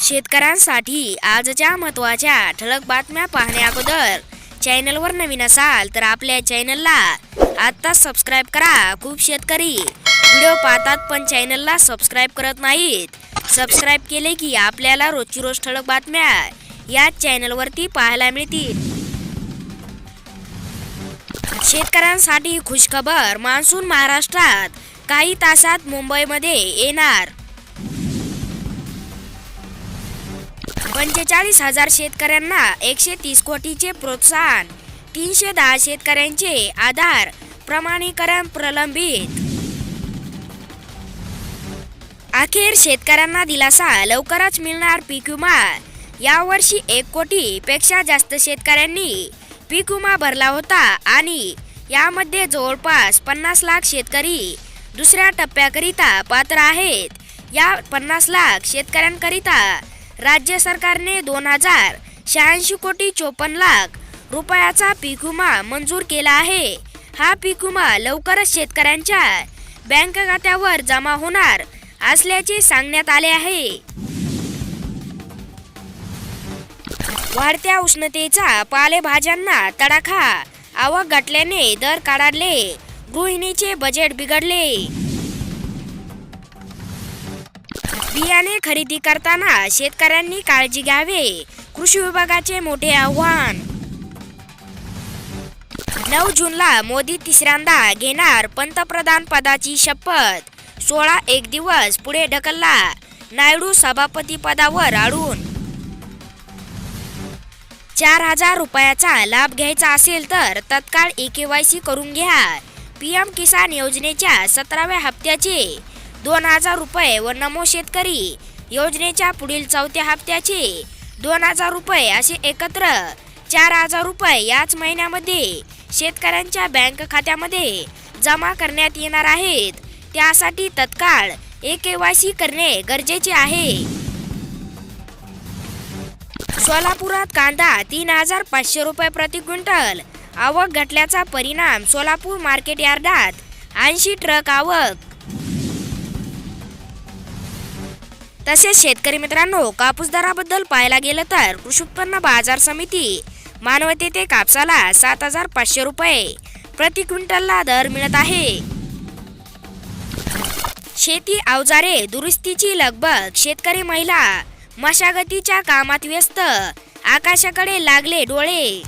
शेतकऱ्यांसाठी आजच्या महत्त्वाच्या ठळक बातम्या पाहण्या अगोदर चॅनलवर नवीन असाल तर आपल्या चॅनलला आत्ताच सबस्क्राईब करा. खूप शेतकरी व्हिडिओ पाहतात पण चॅनलला सबस्क्राईब करत नाहीत. सबस्क्राईब केले की आपल्याला रोजची रोज ठळक बातम्या या चॅनलवरती पाहायला मिळतील. शेतकऱ्यांसाठी खुशखबर मान्सून महाराष्ट्रात काही तासात मुंबईमध्ये येणार पंचेचाळीस हजार शेतकऱ्यांना एकशे तीस कोटीचे प्रोत्साहन तीनशे दहा शेतकऱ्यांचे आधार प्रमाणीकरण प्रलंबित. अखेर शेतकऱ्यांना दिलासा लवकरच मिळणार पीक विमा. यावर्षी एक कोटी पेक्षा जास्त शेतकऱ्यांनी पीक विमा भरला होता आणि यामध्ये जवळपास पन्नास लाख शेतकरी दुसऱ्या टप्प्याकरिता पात्र आहेत. या पन्नास लाख शेतकऱ्यांकरिता राज्य सरकारने दोन हजार शहाऐंशी कोटी चोपन्न लाख रुपयाचा पीक विमा मंजूर केला आहे. हा पीक विमा लवकरच शेतकऱ्यांच्या बँक खात्यावर जमा होणार असल्याचे सांगण्यात आले आहे. वाढत्या उष्णतेचा पालेभाज्यांना तडाखा. आवक घटल्याने दर काढले गृहिणीचे बजेट बिघडले. बियाणे खरेदी करताना शेतकऱ्यांनी काळजी घ्यावे. कृषी विभागाचे मोठे आव्हान. नऊ जूनला मोदी तिसऱ्यांदा घेणार पंतप्रधान पदाची शपथ. सोळा एक दिवस पुढे ढकलला. नायडू सभापती पदावर अडून चार हजार रुपयाचा लाभ घ्यायचा असेल तर तत्काळ ई के वाय सी करून घ्या. पी एम किसान योजनेच्या सतराव्या हप्त्याचे दोन हजार रुपये व नमो शेतकरी योजनेच्या पुढील चौथ्या हप्त्याचे दोन हजार रुपये असे एकत्र चार हजार रुपये याच महिन्यामध्ये शेतकऱ्यांच्या बँक खात्यामध्ये जमा करण्यात येणार आहेत. त्यासाठी तत्काळ ए के वाय सी करणे गरजेचे आहे. सोलापुरात कांदा तीन हजार पाचशे रुपये प्रति क्विंटल. आवक घटल्याचा परिणाम सोलापूर मार्केट यार्डात. ऐंशी ट्रक आवक तसेच शेतकरी मित्रांनो कापूस दराबद्दल पाहायला गेलं तर कृषी उत्पन्न बाजार समिती मानवते ते कापसाला सात हजार पाचशे रुपये प्रति क्विंटलला दर मिळत आहे. शेती अवजारे दुरुस्तीची लगबग शेतकरी महिला मशागतीच्या कामात व्यस्त आकाशाकडे लागले डोळे.